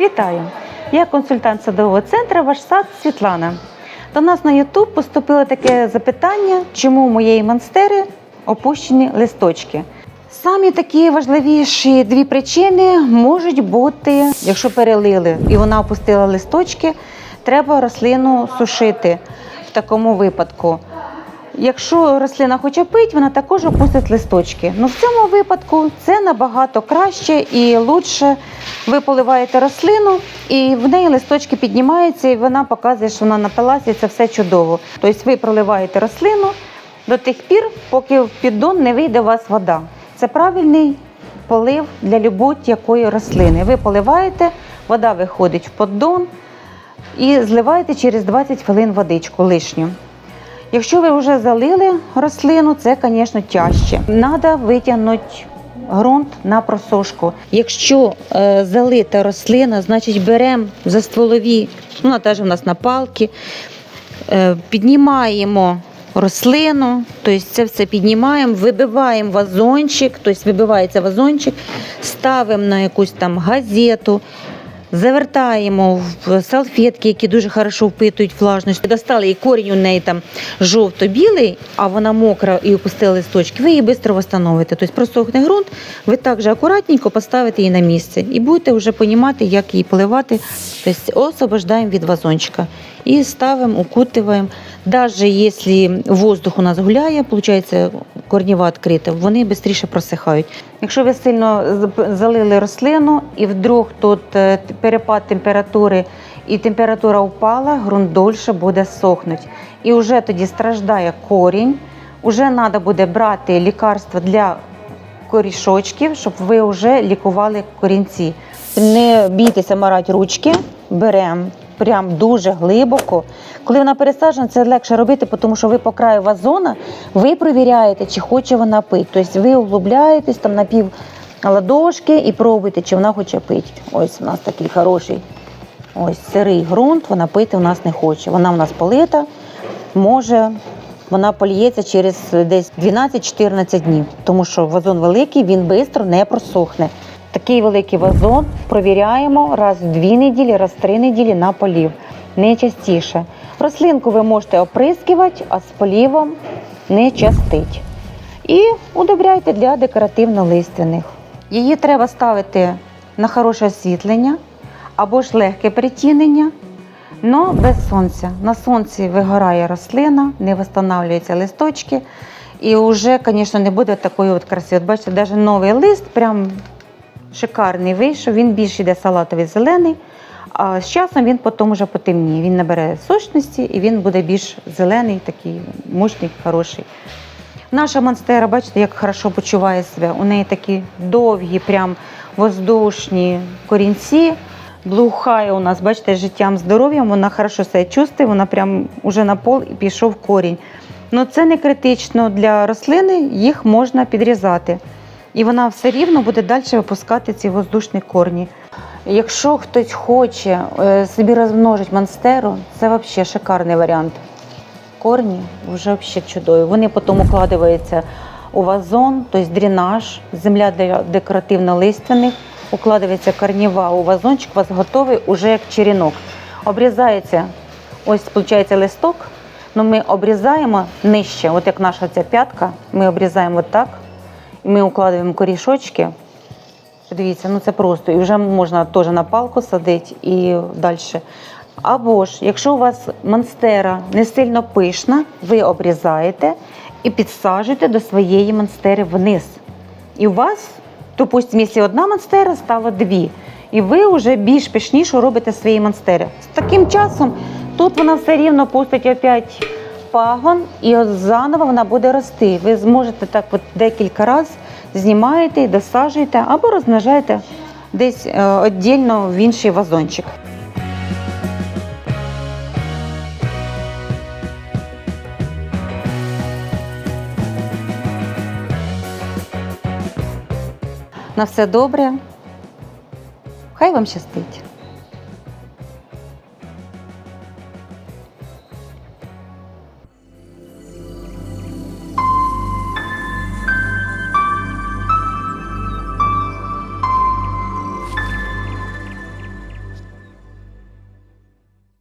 Вітаю! Я консультант садового центру Ваш сад Світлана. До нас на YouTube поступило таке запитання, чому у моєї монстери опущені листочки. Самі такі важливіші дві причини можуть бути, якщо перелили і вона опустила листочки, треба рослину сушити в такому випадку. Якщо рослина хоче пити, вона також опустить листочки. Ну в цьому випадку це набагато краще і лучше. Ви поливаєте рослину, і в неї листочки піднімаються, і вона показує, що вона напилася, і це все чудово. Тобто ви проливаєте рослину до тих пір, поки в піддон не вийде у вас вода. Це правильний полив для будь-якої рослини. Ви поливаєте, вода виходить в поддон і зливаєте через 20 хвилин водичку лишню. Якщо ви вже залили рослину, це, звісно, тяжче. Треба витягнути ґрунт на просушку. Якщо е, залита рослина, значить беремо за стволові, ну, теж у нас на палки, е, піднімаємо рослину, тобто це все піднімаємо, вибиваємо вазончик, тобто вибивається вазончик, ставимо на якусь там газету, завертаємо в салфетки, які дуже хорошо впитують влажність. Достали і корінь у неї там жовто-білий, а вона мокра і опустили листочки, ви її швидко встановите. Тобто просохне ґрунт, ви також акуратненько поставите її на місце і будете вже розуміти, як її поливати. Тобто освобождаємо від вазончика і ставимо, укутуємо. Навіть якщо воздух у нас гуляє, виходить, корніва відкрита, вони швидше просихають. Якщо ви сильно залили рослину і вдруг тут е, перепад температури і температура впала, ґрунт довше буде сохнути. І вже тоді страждає корінь, вже треба буде брати лікарства для корішочків, щоб ви вже лікували корінці. Не бійтеся марати ручки, беремо прям дуже глибоко. Коли вона пересаджена, це легше робити, тому що ви по краю вазона ви перевіряєте, чи хоче вона пити. Тобто ви углубляєтесь там на пів ладошки і пробуєте, чи вона хоче пити. Ось у нас такий хороший ось сирий ґрунт, вона пити у нас не хоче. Вона у нас полита, може вона поліється через десь 12-14 днів, тому що вазон великий, він швидко не просохне. Такий великий вазон провіряємо раз в дві неділі, раз в три неділі на полів, не частіше. Рослинку ви можете оприскувати, а з полівом не частить. І удобряйте для декоративно-лиственних. Її треба ставити на хороше освітлення або ж легке притінення, але без сонця. На сонці вигорає рослина, не встановлюються листочки. І вже, звісно, не буде такої от краси. От бачите, навіть новий лист прям шикарний вийшов. Він більш йде салатовий зелений, а з часом він потім вже потемніє. Він набере сочності і він буде більш зелений, такий мощний, хороший. Наша монстера, бачите, як хорошо почуває себе. У неї такі довгі, прям воздушні корінці. Блухає у нас, бачите, життям, здоров'ям, вона хорошо себе чувствує, вона прям уже на пол і пішов корінь. Ну це не критично для рослини, їх можна підрізати. І вона все рівно буде далі випускати ці воздушні корні. Якщо хтось хоче е, собі розмножити монстеру, це взагалі шикарний варіант. Корні вже взагалі чудові. Вони потім укладаються у вазон, тобто дренаж, земля декоративно-лиственних, укладається корніва у вазончик, у вас готовий уже як черенок. Обрізається, ось виходить листок, але ми обрізаємо нижче, от як наша ця п'ятка, ми обрізаємо отак, і ми укладаємо корішочки. Дивіться, ну це просто. І вже можна теж на палку садити і далі. Або ж, якщо у вас монстера не сильно пишна, ви обрізаєте і підсаджуєте до своєї монстери вниз. І у вас, допустимо, якщо одна монстера, стало дві. І ви вже більш пишніше робите свої монстери. З таким часом тут вона все рівно пустить опять пагон, і заново вона буде рости. Ви зможете так от декілька разів знімаєте і досаджуєте або розмножаєте десь е, віддільно в інший вазончик. На все добре. Хай вам щастить.